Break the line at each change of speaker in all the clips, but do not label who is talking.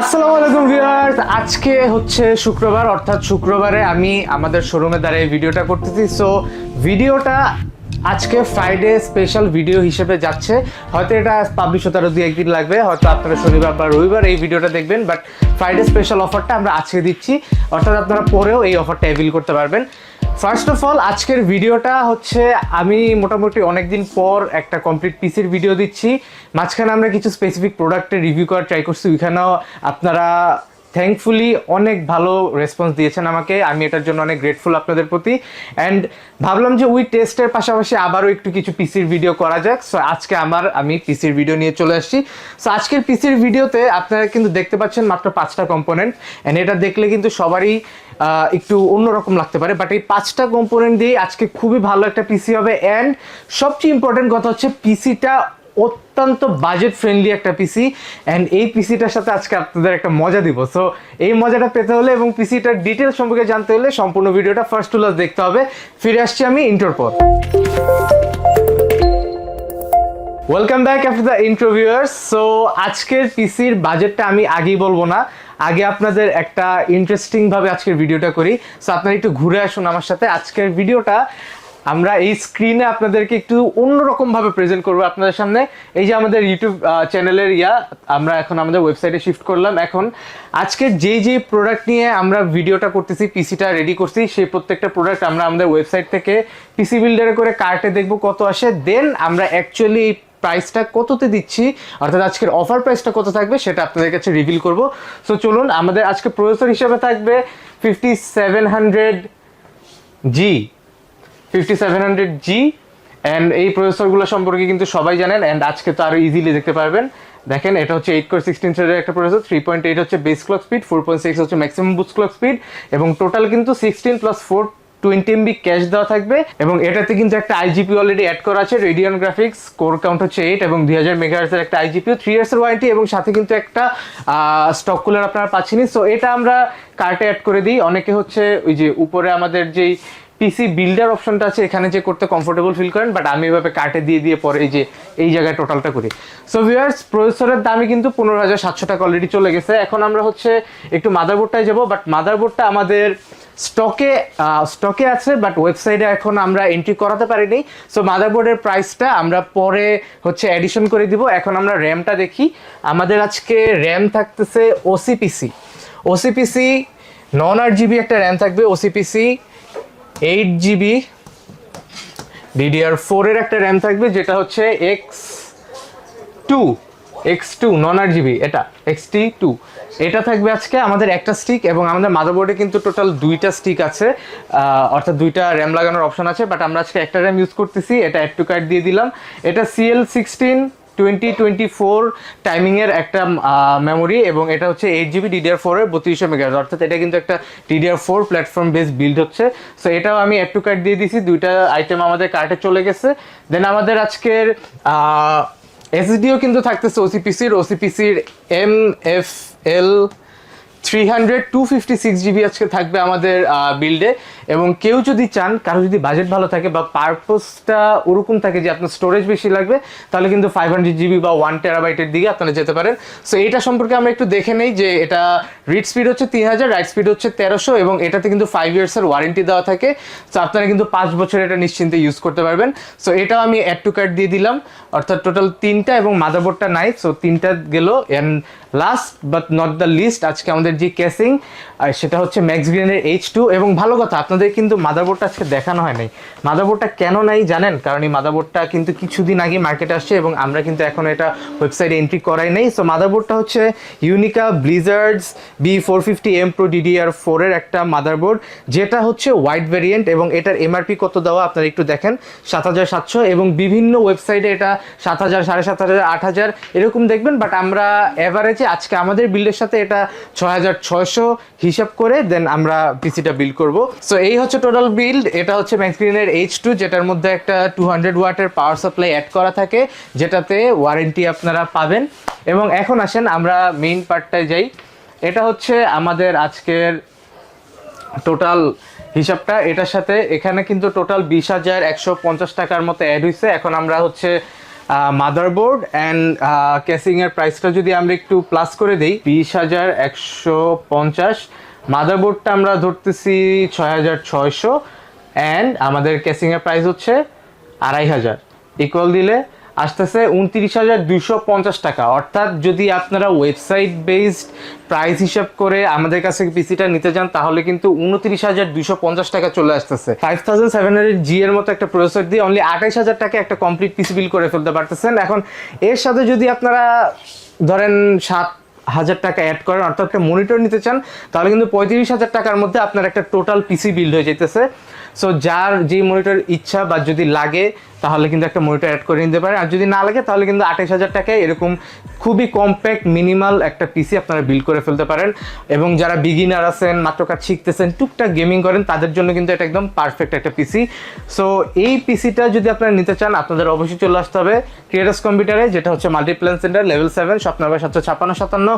আসসালামু আলাইকুম ভিউয়ার্স। আজকে হচ্ছে শুক্রবার, অর্থাৎ শুক্রবারে আমি আমাদের শোরুমে দাঁড়িয়ে ভিডিওটা করতেছি। সো ভিডিওটা আজকে ফ্রাইডে স্পেশাল ভিডিও হিসেবে যাচ্ছে। হয়তো এটা পাবলিশ হতে আরও দু একদিন লাগবে, হয়তো আপনারা শনিবার বা রবিবার এই ভিডিওটা দেখবেন বাট ফ্রাইডে স্পেশাল অফারটা আমরা আজকে দিচ্ছি। অর্থাৎ আপনারা পরেও এই অফারটা অ্যাভিল করতে পারবেন। ফার্স্ট অফ অল আজকের ভিডিওটা হচ্ছে আমি মোটামুটি অনেকদিন পর একটা কমপ্লিট পিসির ভিডিও দিচ্ছি। মাঝখানে আমরা কিছু স্পেসিফিক প্রোডাক্টের রিভিউ করার ট্রাই করছি। ওইখানেও আপনারা থ্যাঙ্কফুলি অনেক ভালো রেসপন্স দিয়েছেন আমাকে। আমি এটার জন্য অনেক গ্রেটফুল আপনাদের প্রতি। অ্যান্ড ভাবলাম যে ওই টেস্টের পাশাপাশি আবারও একটু কিছু পিসির ভিডিও করা যাক। সো আজকে আমার, আমি পিসির ভিডিও নিয়ে চলে আসছি। সো আজকের পিসির ভিডিওতে আপনারা কিন্তু দেখতে পাচ্ছেন মাত্র পাঁচটা কম্পোনেন্ট অ্যান্ড এটা দেখলে কিন্তু সবারই একটু অন্যরকম লাগতে পারে। বাট এই পাঁচটা কম্পোনেন্ট দিয়ে আজকে খুবই ভালো একটা পিসি হবে। অ্যান্ড সবচেয়ে ইম্পর্টেন্ট কথা হচ্ছে পিসিটা অত্যন্ত বাজেট ফ্রেন্ডলি একটা পিসি অ্যান্ড এই পিসিটার সাথে আজকে আপনাদের একটা মজা দিব। সো এই মজাটা পেতে হলে এবং পিসিটার ডিটেল সম্পর্কে জানতে হলে সম্পূর্ণ ভিডিওটা ফার্স্ট টু লাস্ট দেখতে হবে। ফিরে আসছি আমি ইন্টোর পর। Welcome back after the interviewers so আজকের পিসির বাজেটটা আমি আগেই বলব না। আগে আপনাদের একটা ইন্টারেস্টিং ভাবে আজকের ভিডিওটা করি। সো আপনারা একটু ঘুরে আসুন আমার সাথে। আজকের ভিডিওটা আমরা এই স্ক্রিনে আপনাদেরকে একটু অন্যরকম ভাবে প্রেজেন্ট করব আপনাদের সামনে। এই যে আমাদের ইউটিউব চ্যানেলের ইয়া, আমরা এখন আমাদের ওয়েবসাইটে শিফট করলাম। এখন আজকে যেই যেই প্রোডাক্ট নিয়ে আমরা ভিডিওটা করতেছি পিসিটা রেডি করছি, সেই প্রত্যেকটা প্রোডাক্ট আমরা আমাদের ওয়েবসাইট থেকে পিসি বিল্ডারে করে কার্টে দেখব কত আসে। দেন আমরা অ্যাকচুয়ালি এই প্রাইসটা কততে দিচ্ছি, অর্থাৎ আজকের অফার প্রাইসটা কত থাকবে, সেটা আপনাদের কাছে রিভিল করব। সো চলুন, আমাদের আজকে প্রসেসর হিসেবে থাকবে fifty seven hundred G fifty seven hundred G and এই প্রসেসরগুলো সম্পর্কে কিন্তু সবাই জানেন অ্যান্ড আজকে তো আরও ইজিলি দেখতে পারবেন। দেখেন, এটা হচ্ছে এইট কোর সিক্সটিন থ্রেডের একটা প্রসেসর থ্রি পয়েন্ট এইট হচ্ছে base clock speed four point six হচ্ছে ম্যাক্সিমাম বুস ক্লক স্পিড এবং টোটাল কিন্তু sixteen plus four twenty MB cache দেওয়া থাকবে, এবং এটাতে কিন্তু একটা আইজিপি অলরেডি অ্যাড করা আছে রেডিয়ন গ্রাফিক্স কোর কাউন্ট হচ্ছে এইট এবং দুই হাজার মেগাহার্সের একটা আইজিপিও থ্রি ইয়ার্সের ওয়ারেন্টি এবং সাথে কিন্তু একটা স্টক কুলার আপনারা পাচ্ছেনই। সো এটা আমরা কার্টে অ্যাড করে দিই। অনেকে হচ্ছে ওই যে উপরে আমাদের যেই পিসি বিল্ডার অপশনটা আছে, এখানে যে করতে কমফোর্টেবল ফিল করেন বাট আমি এভাবে কাটে দিয়ে দিয়ে পরে এই যে, এই জায়গায় টোটালটা করি। সো ভিউয়ার্স প্রসেসরের দামই কিন্তু পনেরো হাজার সাতশো টাকা অলরেডি চলে গেছে। এখন আমরা হচ্ছে একটু মাদারবোর্ডটায় যাব বাট মাদারবোর্ডটা আমাদের স্টকে স্টকে আছে বাট ওয়েবসাইটে এখন আমরা এন্ট্রি করাতে পারিনি। সো মাদারবোর্ডের প্রাইসটা আমরা পরে হচ্ছে অ্যাডিশন করে দিব। এখন আমরা র্যামটা দেখি। আমাদের আজকে র্যাম থাকতেছে ওসিপিসি ওসিপিসি নন আট জিবি একটা র্যাম থাকবে ওসিপিসি এইট জিবি ডিডিআর ফোরের একটা র্যাম থাকবে, যেটা হচ্ছে এক্স টু এক্স টু নন আট জিবি এটা এক্স টি টু এটা থাকবে আজকে আমাদের একটা স্টিক এবং আমাদের মাদারবোর্ডে কিন্তু টোটাল দুইটা স্টিক আছে। অর্থাৎ দুইটা র্যাম লাগানোর অপশন আছে বাট আমরা আজকে একটা র্যাম ইউজ করতেছি, এটা অ্যাড টু কার্ড দিয়ে দিলাম। এটা CL sixteen twenty twenty four টাইমিংয়ের একটা মেমোরি এবং এটা হচ্ছে এইট জিবি ডিডিআর ফোরের বত্রিশশো মেগাহার্জ অর্থাৎ এটা কিন্তু একটা DDR four platform base build হচ্ছে। সো এটাও আমি অ্যাড টু কার্ড দিয়ে দিছি। দুইটা আইটেম আমাদের কার্টে চলে গেছে। দেন আমাদের আজকের এসডিও কিন্তু থাকতেছে ওসিপিসির ওসিপিসির M F L three hundred two fifty six GB আজকে থাকবে আমাদের বিল্ডে এবং কেউ যদি চান, কারও যদি বাজেট ভালো থাকে বা পারপোজটা ওরকম থাকে যে আপনার স্টোরেজ বেশি লাগবে, তাহলে কিন্তু ফাইভ হান্ড্রেড জিবি বা ওয়ান টেরাবাইটের দিকে আপনারা যেতে পারেন। সো এটা সম্পর্কে আমরা একটু দেখে নেই যে এটা রিড স্পিড হচ্ছে তিন হাজার রাইট স্পিড হচ্ছে তেরোশো এবং এটাতে কিন্তু ফাইভ ইয়ার্সের ওয়ারেন্টি দেওয়া থাকে। সো আপনারা কিন্তু পাঁচ বছর এটা নিশ্চিন্তে ইউজ করতে পারবেন। সো এটাও আমি অ্যাড টু কার্ড দিয়ে দিলাম। অর্থাৎ টোটাল তিনটা এবং মাদারবোর্ডটা নাই। সো তিনটা গেল and last but not the least আজকে আমাদের যে কেসিং সেটা হচ্ছে ম্যাক্স গ্রিনের এইচ টু এবং ভালো কথা, আপনাদের কিন্তু মাদারবোর্ডটা আজকে দেখানো হয় নাই মাদারবোর্ডটা কেন নাই জানেন? কারণ এই মাদারবোর্ডটা কিন্তু কিছুদিন আগে মার্কেটে আসছে, এবং আমরা কিন্তু এখন এটা ওয়েবসাইটে এন্ট্রি করাই নেই। সো মাদারবোর্ডটা হচ্ছে ইউনিকা ব্লিজার্ডস B four fifty M pro DDR ফোরের একটা মাদারবোর্ড যেটা হচ্ছে হোয়াইট ভেরিয়েন্ট এবং এটার এমআরপি কত দেওয়া, আপনারা একটু দেখেন। সাত হাজার সাতশো, এবং বিভিন্ন ওয়েবসাইটে এটা সাত হাজার, সাড়ে সাত হাজার, আট হাজার, এরকম দেখবেন বাট আমরা এভারেজে আজকে আমাদের বিল্ডের সাথে এটা ছয় হাজার ছয়শো হিসাব করে দেন আমরা পিসিটা বিল করব। সো এই হচ্ছে টোটাল বিল এটা হচ্ছে ম্যাক্সগ্রিনের এইচ টু যেটার মধ্যে একটা টু হান্ড্রেড ওয়াটের পাওয়ার সাপ্লাই অ্যাড করা থাকে, যেটাতে ওয়ারেন্টি আপনারা পাবেন। এবং এখন আসেন, আমরা মেইন পার্টটায় যাই। এটা হচ্ছে আমাদের আজকের টোটাল হিসাবটা। এটার সাথে এখানে কিন্তু টোটাল বিশ হাজার একশো পঞ্চাশ টাকার মতো অ্যাড হয়েছে এখন আমরা হচ্ছে মাদারবোর্ড অ্যান্ড কেসিংয়ের প্রাইসটা যদি আমরা একটু প্লাস করে দিই, বিশ হাজার একশো পঞ্চাশ। মাদারবোর্ডটা আমরা ধরতেছি ছয় হাজার ছয়শো। অ্যান্ড আমাদের ক্যাসিংয়ের প্রাইস হচ্ছে আড়াই হাজার। ইকুয়াল দিলে আসতেছে উনত্রিশ হাজার দুশো পঞ্চাশ টাকা। অর্থাৎ যদি আপনারা ওয়েবসাইট বেসড প্রাইস হিসাব করে আমাদের কাছে পিসিটা নিতে যান, তাহলে কিন্তু উনত্রিশ হাজার দুশো পঞ্চাশ টাকা চলে আসতেছে। Five thousand seven hundred G এর মতো একটা প্রসেসর দিয়ে অনলি আঠাইশ হাজার টাকা একটা কমপ্লিট পিসি বিল করে ফেলতে পারতেছেন। এখন এর সাথে যদি আপনারা ধরেন সাত হাজার টাকা অ্যাড করেন, অর্থাৎ একটা মনিটর নিতে চান, তাহলে কিন্তু পঁয়ত্রিশ হাজার টাকার মধ্যে আপনার একটা টোটাল পিসি বিল্ড হয়ে যেতেছে সো যার যে মনিটর ইচ্ছা বা যদি লাগে, তাহলে কিন্তু একটা মনিটর অ্যাড করে নিতে পারেন আর যদি না লাগে, তাহলে কিন্তু আঠাইশ হাজার টাকায় এরকম খুবই কম্প্যাক্ট মিনিমাল একটা পিসি আপনারা বিল্ড করে ফেলতে পারেন। এবং যারা বিগিনার আছেন, মাত্র কাজ শিখতেছেন, টুকটাক গেমিং করেন, তাদের জন্য কিন্তু এটা একদম পারফেক্ট একটা পিসি সো এই পিসিটা যদি আপনারা নিতে চান, আপনাদের অবশ্যই চলে আসতে হবে ক্রিয়েটার্স কম্পিউটারে যেটা হচ্ছে মাল্টিপ্ল্যান সেন্টার লেভেল সেভেন স্বপ্ন নাম্বার সাতশো ছাপ্পান্ন, সাতান্ন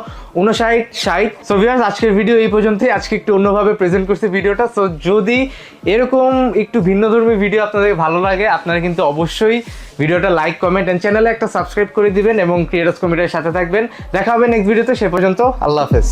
উনষাট ষাট। সো ভিউয়ার্স আজকের ভিডিও এই পর্যন্তই। আজকে একটু অন্যভাবে প্রেজেন্ট করছি ভিডিওটা সো যদি এরকম একটু ভিন্নধর্মী ভিডিও আপনাদের ভালো লাগে, আপনারা কিন্তু অবশ্যই ভিডিওটা লাইক কমেন্ট অ্যান্ড চ্যানেলে একটা সাবস্ক্রাইব করে দিবেন এবং ক্রিয়েটার্স কমিটির সাথে থাকবেন। দেখা হবে নেক্সট ভিডিওতে সে পর্যন্ত আল্লাহ হাফেজ।